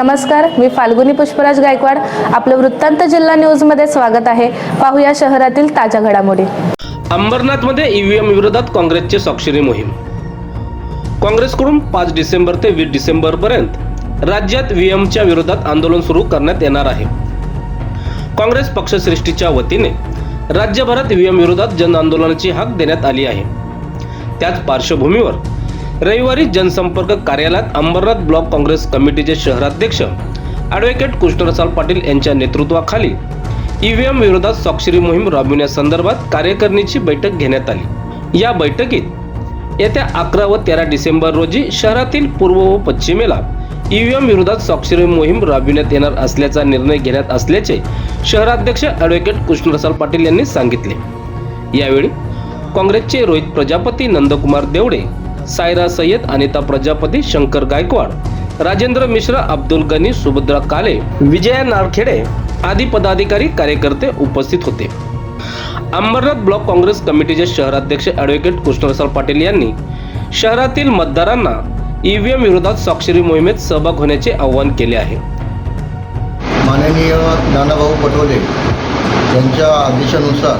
नमस्कार मी फाल्गुनी पुष्पराज गायकवाड. आपलं वृत्तांत जिल्हा न्यूजमध्ये स्वागत आहे. पाहूया शहरातील ताज्या घडामोडी. अंबरनाथमध्ये ईव्हीएम विरोधात काँग्रेसची स्वाक्षरी मोहीम. काँग्रेसकडून पाच डिसेंबर ते वीस डिसेंबर पर्यंत राज्यात व्हीएमच्या विरोधात आंदोलन सुरू करण्यात येणार आहे. काँग्रेस पक्षश्रेष्ठीच्या वतीने राज्यभरात व्हीएम विरोधात जन आंदोलनाची हाक देण्यात आली आहे. त्याच पार्श्वभूमीवर रविवारी जनसंपर्क कार्यालयात अंबरनाथ ब्लॉक काँग्रेस कमिटीचे शहराध्यक्ष ॲडव्होकेट कृष्णरसाल पाटील यांच्या नेतृत्वाखाली ईव्हीएम विरोधात स्वाक्षरी मोहीम राबविण्यासंदर्भात कार्यकारिणीची बैठक घेण्यात आली. या बैठकीत येत्या अकरा व तेरा डिसेंबर रोजी शहरातील पूर्व व पश्चिमेला ईव्हीएम विरोधात स्वाक्षरी मोहीम राबविण्यात येणार असल्याचा निर्णय घेण्यात असल्याचे शहराध्यक्ष ॲडव्होकेट कृष्णरसाल पाटील यांनी सांगितले. यावेळी काँग्रेसचे रोहित प्रजापती नंदकुमार देवडे सायरा सय्यद अनिता प्रजापती शंकर गायकवाड राजेंद्र मिश्रा अब्दुल गनी सुभद्रा काले विजया नारखेडे आदी पदाधिकारी कार्यकर्ते उपस्थित होते. अंबरनाथ ब्लॉक काँग्रेस कमिटीचे शहराध्यक्ष ॲडव्होकेट कृष्णरसाल पाटील यांनी शहरातील मतदारांना ईव्हीएम विरोधात स्वाक्षरी मोहिमेत सहभाग होण्याचे आवाहन केले आहे. माननीय नानाभाऊ पटोले यांच्या आदेशानुसार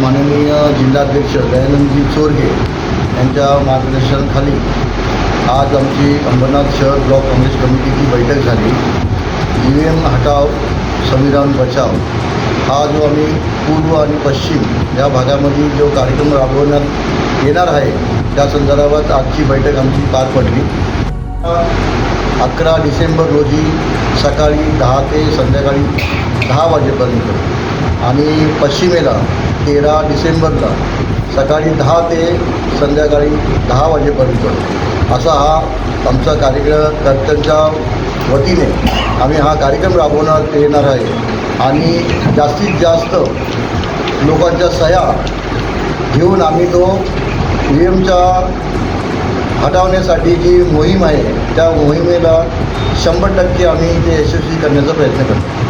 माननीय जिल्हाध्यक्ष दयानंदजी चोरगे यांच्या मार्गदर्शनाखाली आज आमची अंबरनाथ शहर ब्लॉक काँग्रेस कमिटीची बैठक झाली. ई व्ही एम हटाव संविधान बचाव हा जो आम्ही पूर्व आणि पश्चिम या भागामध्ये जो कार्यक्रम राबवण्यात येणार आहे त्या संदर्भात आजची बैठक आमची पार पडली. अकरा डिसेंबर रोजी सकाळी दहा ते संध्याकाळी दहा वाजेपर्यंत आणि पश्चिमेला तेरा डिसेंबरला सकाळी दहा ते संध्याकाळी दहा वाजेपर्यंत असा हा आमचा कार्यकर्त्यांच्या वतीने आम्ही हा कार्यक्रम राबवण्यात येणार आहे. आणि जास्तीत जास्त लोकांच्या सह्या घेऊन आम्ही तो ई एमच्या हटवण्यासाठी जी मोहीम आहे त्या मोहिमेला शंभर टक्के आम्ही ते यशस्वी करण्याचा प्रयत्न करतो.